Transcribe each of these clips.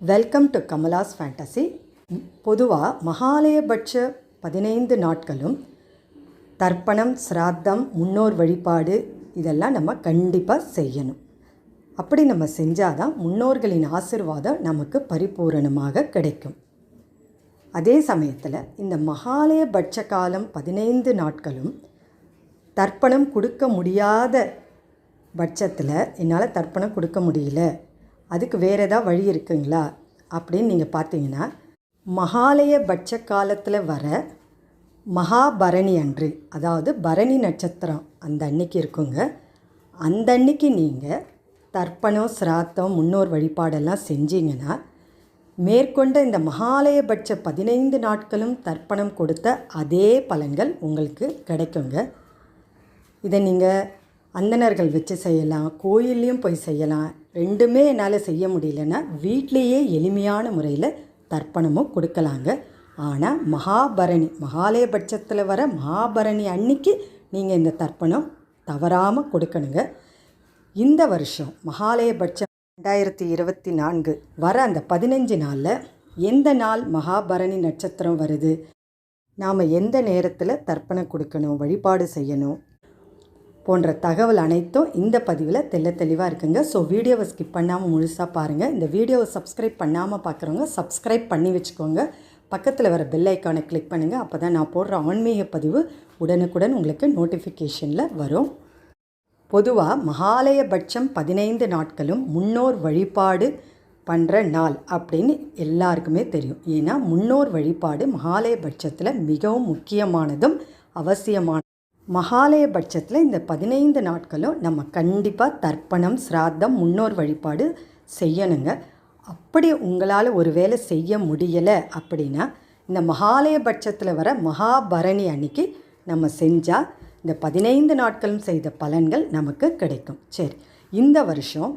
Welcome to Kamala's fantasy பொதுவாக மகாலயபட்ச பதினைந்து நாட்களும் தர்ப்பணம் சிராத்தம் முன்னோர் வழிபாடு இதெல்லாம் நம்ம கண்டிப்பாக செய்யணும். அப்படி நம்ம செஞ்சால் தான் முன்னோர்களின் ஆசிர்வாதம் நமக்கு பரிபூரணமாக கிடைக்கும். அதே சமயத்தில் இந்த மகாலயபட்ச காலம் பதினைந்து நாட்களும் தர்ப்பணம் கொடுக்க முடியாத பட்சத்தில் என்னால் தர்ப்பணம் கொடுக்க முடியல. அதுக்கு வேறு ஏதாவது வழி இருக்குங்களா? அப்படின்னு நீங்கள் பார்த்தீங்கன்னா மகாலய பட்ச காலத்தில் வர மகாபரணி அன்று அதாவது பரணி நட்சத்திரம் அந்த அன்னைக்கு இருக்குங்க. அந்த அன்னைக்கு நீங்கள் தர்ப்பணம் சிராத்தம் முன்னோர் வழிபாடெல்லாம் செஞ்சீங்கன்னா மேற்கொண்ட இந்த மகாலயபட்ச பதினைந்து நாட்களும் தர்ப்பணம் கொடுத்த அதே பலன்கள் உங்களுக்கு கிடைக்குங்க. இதை நீங்கள் அந்தணர்கள் வச்சு செய்யலாம் கோயில்லையும் போய் செய்யலாம். ரெண்டுமே என்னால் செய்ய முடியலன்னா வீட்லேயே எளிமையான முறையில் தர்ப்பணமும் கொடுக்கலாங்க. ஆனால் மகாபரணி மகாலயபட்சத்தில் வர மகாபரணி அன்னைக்கு நீங்கள் இந்த தர்ப்பணம் தவறாமல் கொடுக்கணுங்க. இந்த வருஷம் மகாலயபட்சம் ரெண்டாயிரத்தி இருபத்தி நான்கு வர அந்த பதினஞ்சு நாளில் எந்த நாள் மகாபரணி நட்சத்திரம் வருது? நாம் எந்த நேரத்தில் தர்ப்பணம் கொடுக்கணும் வழிபாடு செய்யணும்? போன்ற தகவல் அனைத்தும் இந்த பதிவில் தெள்ள தெளிவாக இருக்குங்க. ஸோ வீடியோவை ஸ்கிப் பண்ணாமல் முழுசாக பாருங்கள் இந்த வீடியோவை சப்ஸ்கிரைப் பண்ணாமல் பார்க்குறவங்க சப்ஸ்கிரைப் பண்ணி வச்சுக்கோங்க. பக்கத்தில் வர பெல் ஐக்கானை கிளிக் பண்ணுங்கள் அப்போ தான் நான் போடுற ஆன்மீக பதிவு உடனுக்குடன் உங்களுக்கு நோட்டிஃபிகேஷனில் வரும். பொதுவாக மகாலயபட்சம் பதினைந்து நாட்களும் முன்னோர் வழிபாடு பண்ணுற நாள் அப்படின்னு எல்லாருக்குமே தெரியும். ஏன்னா முன்னோர் வழிபாடு மகாலயபட்சத்தில் மிகவும் முக்கியமானதும் அவசியமான மகாலயபட்சத்தில் இந்த பதினைந்து நாட்களும் நம்ம கண்டிப்பாக தர்ப்பணம் சிராத்தம் முன்னோர் வழிபாடு செய்யணுங்க. அப்படி உங்களால் ஒரு வேலை செய்ய முடியலை அப்படின்னா இந்த மகாலயபட்சத்தில் வர மகாபரணி அன்னைக்கு நம்ம செஞ்சால் இந்த பதினைந்து நாட்களும் செய்த பலன்கள் நமக்கு கிடைக்கும். சரி இந்த வருஷம்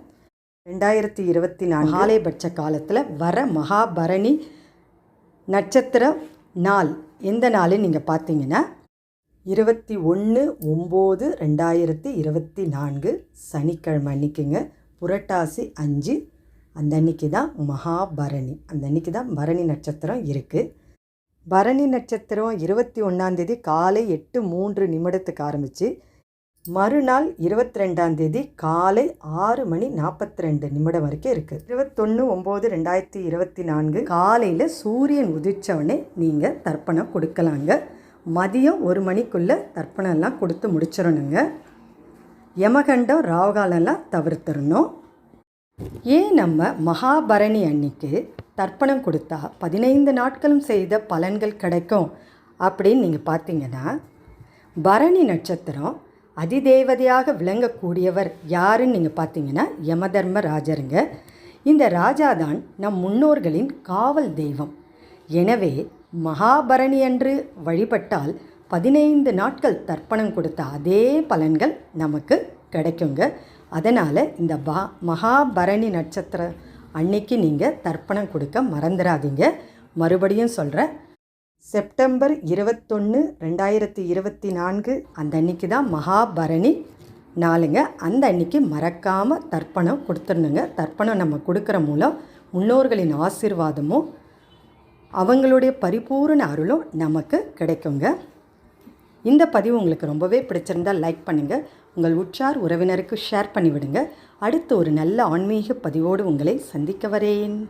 ரெண்டாயிரத்தி இருபத்தி நாலு மகாலயபட்ச காலத்தில் வர மகாபரணி நட்சத்திரம் நாள் எந்த நாள் நீங்கள் பார்த்தீங்கன்னா இருபத்தி ஒன்று ஒம்பது ரெண்டாயிரத்தி இருபத்தி நான்கு சனிக்கிழமை அன்னைக்குங்க. புரட்டாசி அஞ்சு. அந்த அன்னைக்கு தான் மகாபரணி. அந்த அன்னைக்கு தான் பரணி நட்சத்திரம் இருக்குது பரணி நட்சத்திரம் இருபத்தி ஒன்றாந்தேதி காலை எட்டு மூன்று நிமிடத்துக்கு ஆரம்பித்து மறுநாள் இருபத்தி ரெண்டாந்தேதி காலை ஆறு மணி நாற்பத்தி ரெண்டு நிமிடம் வரைக்கும் இருக்குது இருபத்தொன்று ஒம்பது ரெண்டாயிரத்தி இருபத்தி நான்கு காலையில் சூரியன் உதிச்சவொடனே நீங்கள் தர்ப்பணம் கொடுக்கலாங்க. மதியம் ஒரு மணிக்குள்ளே தர்ப்பணம்லாம் கொடுத்து முடிச்சிடணுங்க. யமகண்டம் ராவகாலம்லாம் தவிர்த்துடணும். ஏன் நம்ம மகாபரணி அன்னைக்கு தர்ப்பணம் கொடுத்தா பதினைந்து நாட்களும் செய்த பலன்கள் கிடைக்கும் அப்படின்னு நீங்கள் பார்த்தீங்கன்னா பரணி நட்சத்திரம் அதிதேவதையாக விளங்கக்கூடியவர் யாருன்னு நீங்கள் பார்த்தீங்கன்னா யமதர்ம ராஜருங்க இந்த ராஜா தான் நம் முன்னோர்களின் காவல் தெய்வம். எனவே மகாபரணி அன்று வழிபட்டால் பதினைந்து நாட்கள் தர்ப்பணம் கொடுத்த அதே பலன்கள் நமக்கு கிடைக்குங்க. அதனால் இந்த பா மகாபரணி நட்சத்திரம் அன்னைக்கு நீங்கள் தர்ப்பணம் கொடுக்க மறந்துடாதீங்க. மறுபடியும் சொல்கிறேன் செப்டம்பர் இருபத்தொன்று ரெண்டாயிரத்தி இருபத்தி நான்கு அந்த அன்னைக்கு தான் மகாபரணி நாளுங்க. அந்த அன்னைக்கு மறக்காமல் தர்ப்பணம் கொடுத்துடணுங்க. தர்ப்பணம் நம்ம கொடுக்குற மூலம் முன்னோர்களின் ஆசீர்வாதமும் அவங்களுடைய பரிபூரண அருளும் நமக்கு கிடைக்குங்க. இந்த பதிவு உங்களுக்கு ரொம்பவே பிடிச்சிருந்தால் லைக் பண்ணுங்கள் உங்கள் உற்றார் உறவினருக்கு ஷேர் பண்ணிவிடுங்க. அடுத்து ஒரு நல்ல ஆன்மீக பதிவோடு உங்களை சந்திக்க வரேன்.